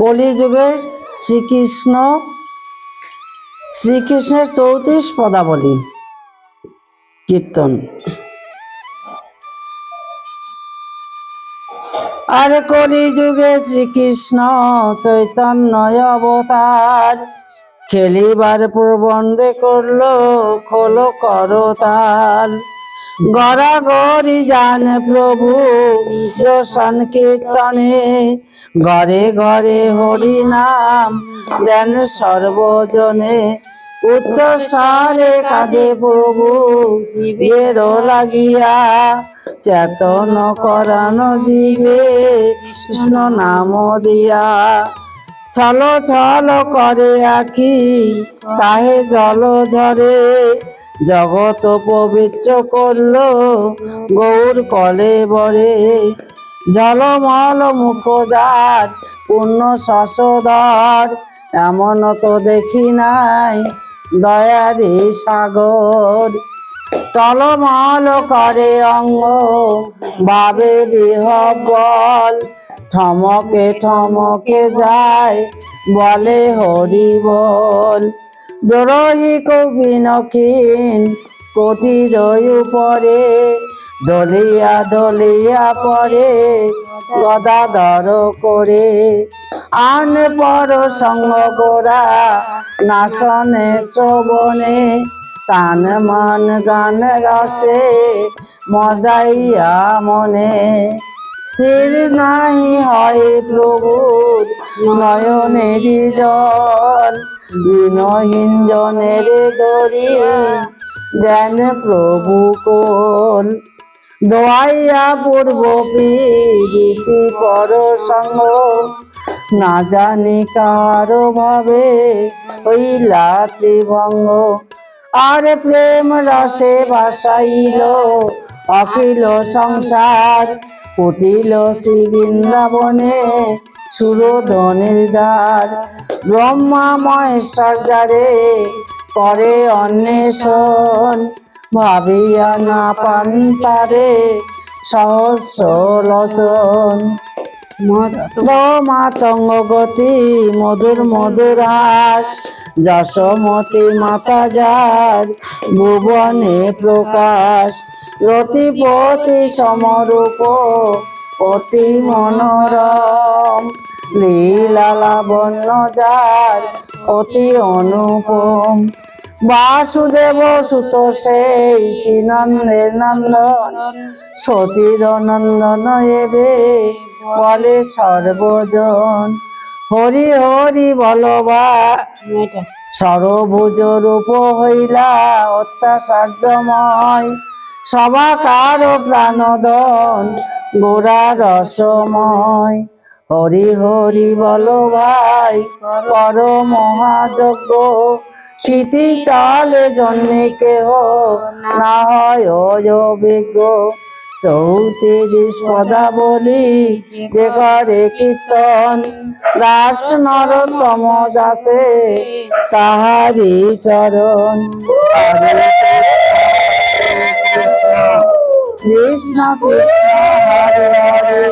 কলিযুগের শ্রীকৃষ্ণ, শ্রীকৃষ্ণের চৌত্রিশ পদাবলী। কীর্তন। আরে কলিযুগে শ্রীকৃষ্ণ চৈতন্য অবতার। খেলিবার প্রবন্ধে করল, খোলো করতাল গড়া গড়ি যান প্রভু, যশন কীর্তনে ঘরে ঘরে হরি নাম দেন সর্বজনে। উচ্চ স্বরে কাঁদে প্রভু, জীবের লাগিয়া চেতন করানো জীবে, কৃষ্ণ নাম দিয়া। ছল ছল করে আখি, তাহে জল ঝরে। জগত পবিত্র করল, গৌর কলে বরে জলমল মুখ যার পূর্ণ শশধর এমন তো দেখি নাই দয়ারে সাগর। টলমল করে অঙ্গ ভাবে বিহবল, ঠমকে ঠমকে যায়, বলে হরি বল। দরহি কবি নখিন কোটির উপরে দলিয়া দলিয়া পরে গদাধর করে। আন পর সঙ্গ গোরা নাসনে শ্রবণে, তান মান গান রসে, মজাইয়া মনে। স্থির নাই হয় প্রভুর নয়নেরই জল বিনহীন জনের দরি দেন প্রভু কোল। দোয়াইয়া পূর্ব প্রীতি পর সঙ্গ না জানি কারও ভাবে হইলা ত্রিভঙ্গ আর প্রেম রসে ভাসাইল অকিল সংসার কুটিল শ্রী বৃন্দাবনে দ্বার। ব্রহ্মা মহেশ্বর যারে করে অন্বেষণ ভাবিয়া না পান্তারে সহস্র লোচন মাতঙ্গ গতি মধুর মধুর হাস যশমতি মাতা যার ভুবনে প্রকাশ। রতিপতি সমরূপ, অতি মনোরম লীলা লাবণ্য যার অতি অনুপম। বাসুদেব সুত সেই শ্রীনন্দের নন্দন সচির নন্দন এবে বলে সর্বজন। হরি হরি বলবা সরভুজ রূপ হইলা অত্যাচার্যময় সবাকার প্রাণদন গোড়া রসময়। হরি হরি বল পর মহাযজ্ঞ তালে জন্মে কেহ না হয় অযোগ্য। চৌত্রিশ পদাবলী যে করে কীর্তন, দাস নরতম দাসে তাহারি চরণ। কৃষ্ণ কৃষ্ণ, হরে হরে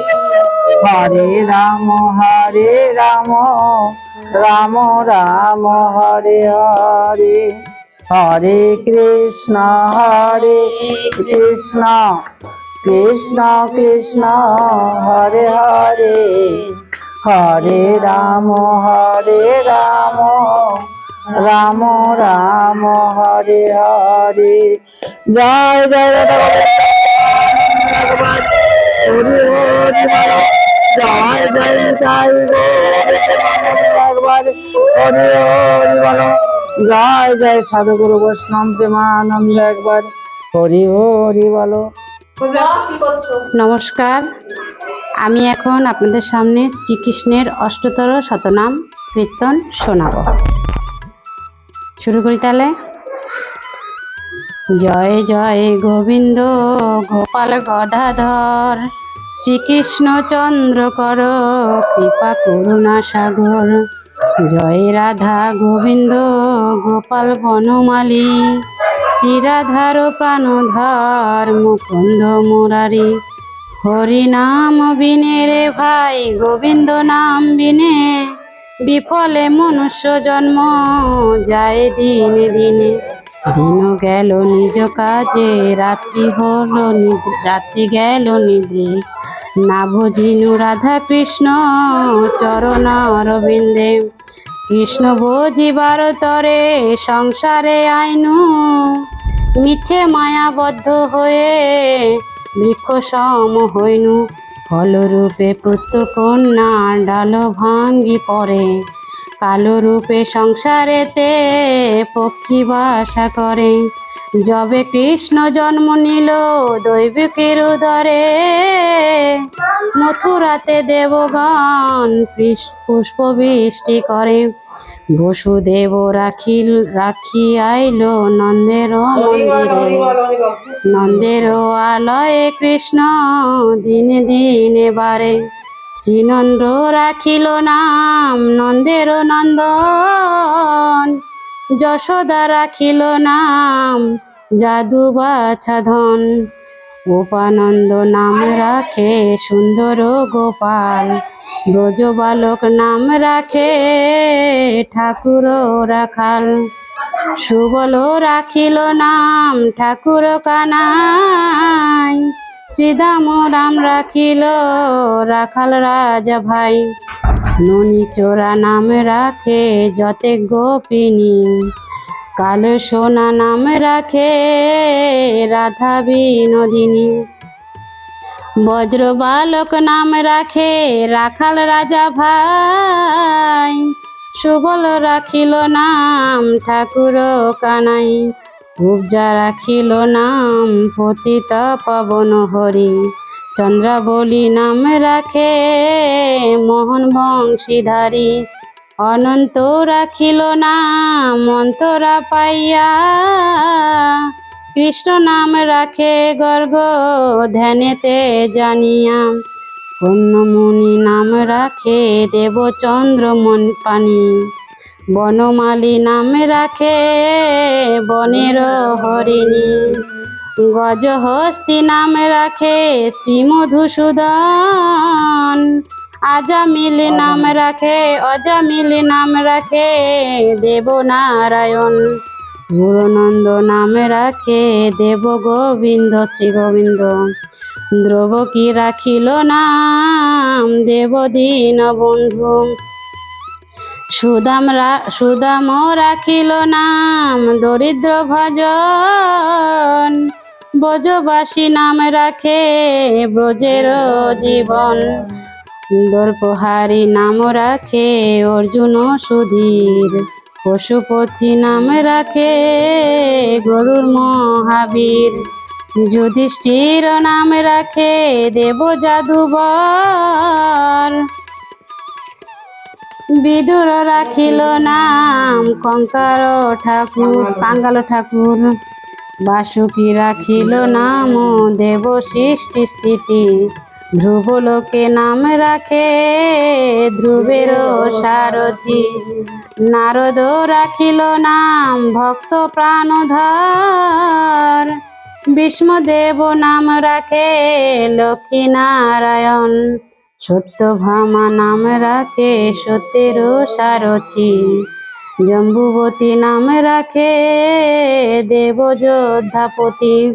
হরে রাম হরে রাম। রাম রাম, হরে হরে। হরে কৃষ্ণ হরে কৃষ্ণ। কৃষ্ণ কৃষ্ণ, হরে হরে। হরে রাম হরে রাম। রাম রাম, হরে হরে। জয় জয় ভগবান জয় জয় জয় জয় জয় সাধুগুরু বৈষ্ণব একবার। হরি হরি বলো। নমস্কার। আমি এখন আপনাদের সামনে শ্রীকৃষ্ণের অষ্টতর শতনাম কীর্তন শোনাব। শুরু করি তাহলে। জয় জয় গোবিন্দ গোপাল গদাধর, শ্রীকৃষ্ণ চন্দ্র কর, কৃপা করুণা সাগর। জয় রাধা গোবিন্দ, গোপাল বনমালী। শ্রীরাধার প্রাণধার মুকুন্দ মুরারি। হরি নাম বিনে রে ভাই, গোবিন্দ নাম বিনে। বিফলে মনুষ্য জন্ম, যায় দিনে দিনে। দিন গেল নিজ কাজে, রাত্রি হলো রাত্রি গেল নিদ্রে। না রাধা কৃষ্ণ, চরণ অরবিন্দে। কৃষ্ণ ভজিবার তরে সংসারে আইনু। মিছে মায়াবদ্ধ হয়ে বৃক্ষ সম হইনু। ফলরূপে পুত্র কন্যা ডাল ভাঙ্গি পড়ে। কালো রূপে সংসারেতে পক্ষী বাসা করে। যবে কৃষ্ণ জন্ম নিল দৈবিকের উদরে মথুরাতে দেবগণ পুষ্প বৃষ্টি করে। বসুদেব রাখিল রাখি আইল নন্দের মন্দিরে। নন্দের আলয়ে কৃষ্ণ দিনে দিনে বারে শ্রীনন্দ রাখিল নাম, নন্দের নন্দন। যশোদা রাখিল নাম, জাদু বাছাধন গোপানন্দ নাম রাখে সুন্দর গোপাল, ব্রজ বালক নাম রাখে ঠাকুর রাখাল। সুবল রাখিল নাম ঠাকুর কানাই, শ্রীদাম রাম রাখিল রাখাল রাজা ভাই। ননি চোরা নাম রাখে যতে গোপিনী। কাল সোনা নাম রাখে রাধা বিনোদিনী। বজ্র বালক নাম রাখে রাখাল রাজা ভাই। সুবল রাখিল নাম ঠাকুর কানাই। উপজা রাখিল নাম পতিত পবন হরি। চন্দ্রাবলী নাম রাখে মোহন বংশীধারী। অনন্ত রাখিল নাম অন্তরা পাইয়া। কৃষ্ণ নাম রাখে গর্গ ধ্যানেতে জানিয়া। কন্যমণি নাম রাখে দেবচন্দ্র মন পানি। বনমালী নাম রাখে বনের হরিণী। গজহস্তি নাম রাখে শ্রীমধুসূদন। আজামিল নাম রাখে, অজামিল নাম রাখে দেবনারায়ণ। গুরুনন্দ নাম রাখে দেব গোবিন্দ শ্রী গোবিন্দ দ্রবকী রাখিল নাম দেব দীন বন্ধু। সুদাম সুদাম রাখিল নাম দরিদ্র ভজন। ব্রজবাসী নাম রাখে ব্রজের জীবন। দর্পহারি নাম রাখে অর্জুন সুধীর। পশুপতি নাম রাখে গরুর মহাবীর। যুধিষ্ঠির নাম রাখে দেব জাদুবর। বিদুর রাখিল নাম কঙ্কার ঠাকুর, কাঙ্গাল ঠাকুর। বাসুকি রাখিল নাম দেব সৃষ্টি স্থিতি। ধ্রুব লোকে নাম রাখে ধ্রুবের সারথি। নারদ রাখিল নাম ভক্ত প্রাণধর। বিষ্ণুদেব নাম রাখে লক্ষ্মী নারায়ণ সত্যভামা নাম রাখে সত্যের সারথি। জম্বুবতী নাম রাখে দেবযোদ্ধাপতি।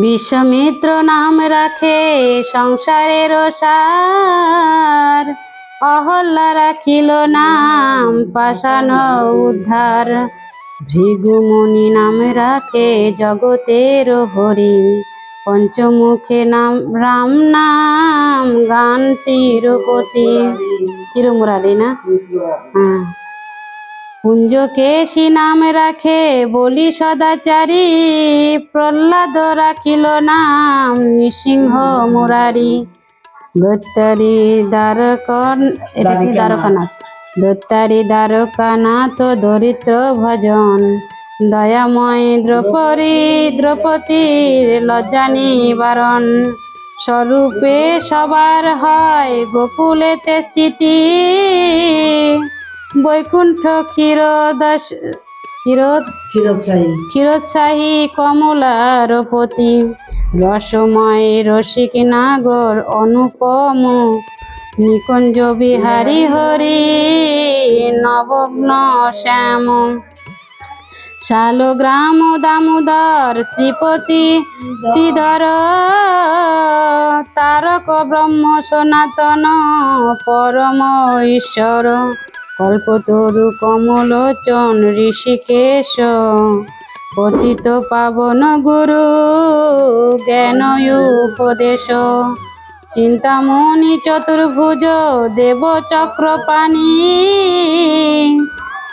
বিশ্বমিত্র নাম রাখে সংসারের সার। অহল্লা রাখিল নাম পাষাণ উদ্ধার। ভৃগুমণি নাম রাখে জগতের হরি। পঞ্চমুখে নাম রাম নাম গান তিরুপতি। তিরুমুরারি না? হ্যাঁ। কুঞ্জকেশী নাম রাখে বলি সদাচারী। প্রহ্লাদ রাখিল নাম নৃসিংহ মুরারি। দৈত্যারি দ্বারকন এটা কি দ্বারকানাথ। দৈত্যারি দ্বারকানাথ দরিদ্র ভজন। দয়াময় দ্রৌপদী দ্রৌপদীর লজ্জা নিবারণ। স্বরূপে সবার হয় গোকুলেতে স্থিতি। বৈকুণ্ঠ ক্ষীরদাস ক্ষীরদ ক্ষীরোৎসাহী। ক্ষীরোৎসাহী কমলার পতি রসময় রসিক নাগর অনুপম নিকুঞ্জ বিহারী হরি নবগ্ন শ্যাম। শালগ্রাম দামোদর শ্রীপতি শ্রীধর তারক ব্রহ্ম সনাতন পরম ঈশ্বর কল্পতরু কমলোচন ঋষিকেশ, পতিত পাবন গুরু জ্ঞান উপদেশ চিন্তামণি চতুর্ভুজ দেব চক্রপাণি।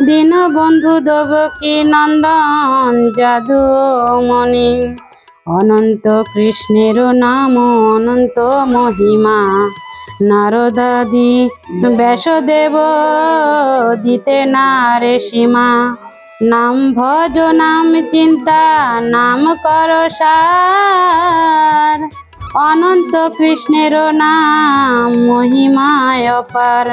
দীনবন্ধু দেবকী নন্দন যাদুমণি অনন্ত কৃষ্ণের নাম, অনন্ত মহিমা। নারদাদি ব্যাসদেব দিতে নারে সীমা। নাম ভজ, নাম চিন্তা, নাম কর সার। অনন্ত কৃষ্ণের নাম মহিমায় অপার।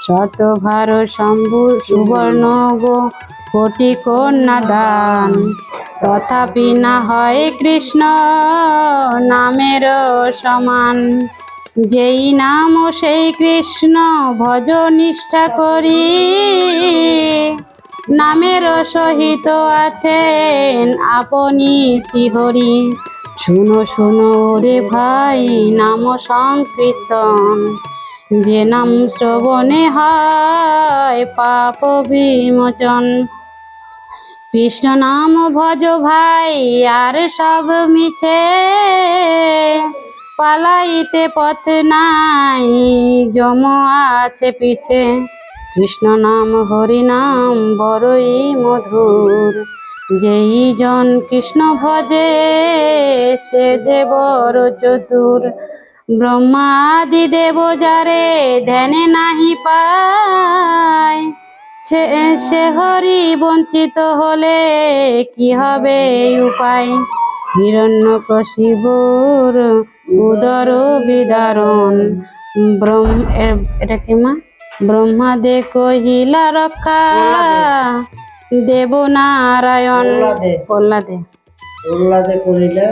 শত ভার শম্ভু সুবর্ণ গো, কোটি কন্যা দান। তথাপি না হয় কৃষ্ণ নামের সমান। যেই নাম সেই কৃষ্ণ ভজ নিষ্ঠা করি। নামের সহিত আছেন আপনি শ্রীহরি। শুনো শুনো রে ভাই, নাম সংকীর্তন। যে নাম শ্রবণে হয় পাপ বিমোচন। কৃষ্ণ নাম ভজ ভাই, আর সব মিছে। পালাইতে পথ নাই জম আছে পিছে। কৃষ্ণ নাম, হরি নাম, বড়ই মধুর। যেই জন কৃষ্ণ ভজে, সে যে বড় চতুর। ব্রহ্মাদি দেব যারে ধ্যানে নাহি পায়, সে সে হরি বঞ্চিত হলে কি হবে উপায়? হিরণ্য কশিবুর উদর বিদারণ। ব্রহ্ম এটা কি মা? ব্রহ্মা দে কহিলা রক্ষা। দেব নারায়ণ। প্রহ্লাদে। প্রহ্লাদে করিলে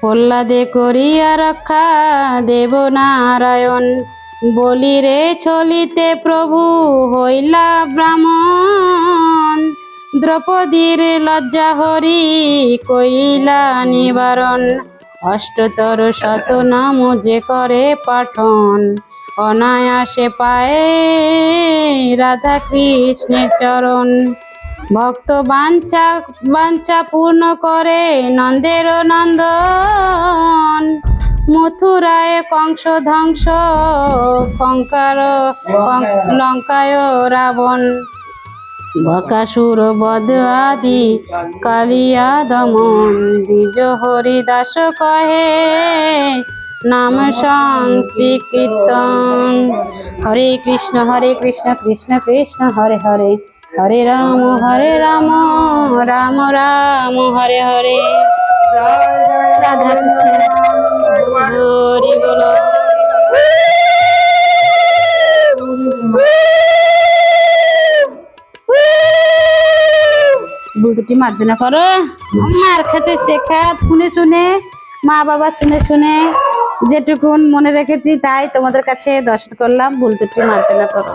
প্রহ্লাদে করিয়া রক্ষা। দেব নারায়ণ বলি রে চলিতে প্রভু হইলা ব্রাহ্মণ। দ্রৌপদীর লজ্জা হরি কইলা নিবারণ। অষ্টতর শত নাম যে করে পাঠন, অনায়াসে পায়ে রাধা কৃষ্ণের চরণ। ভক্ত বাঞ্ছা বাঞ্ছা পূর্ণ করে নন্দের নন্দন। মথুরায় কংস ধ্বংস, কঙ্কার লঙ্কায় রাবণ। বকাসুর বধ আদি কালিয়া দমন। দ্বিজ হরিদাস কহে, নাম সংস্কৃতন হরে কৃষ্ণ হরে কৃষ্ণ কৃষ্ণ কৃষ্ণ, হরে হরে। হরে রাম হরে রাম রাম রাম, হরে হরে। রাধা কৃষ্ণ। বুলটুটি মার্জনা করো? মার খাচ্ছে শেখা শুনে শুনে মা বাবা শুনে শুনে যেটুকুন মনে রেখেছি তাই তোমাদের কাছে দর্শন করলাম ভুল বুলটুটি মার্জনা করো।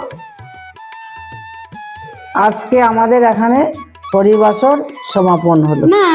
আজকে আমাদের এখানে পরিবাসর সমাপন হলো। না।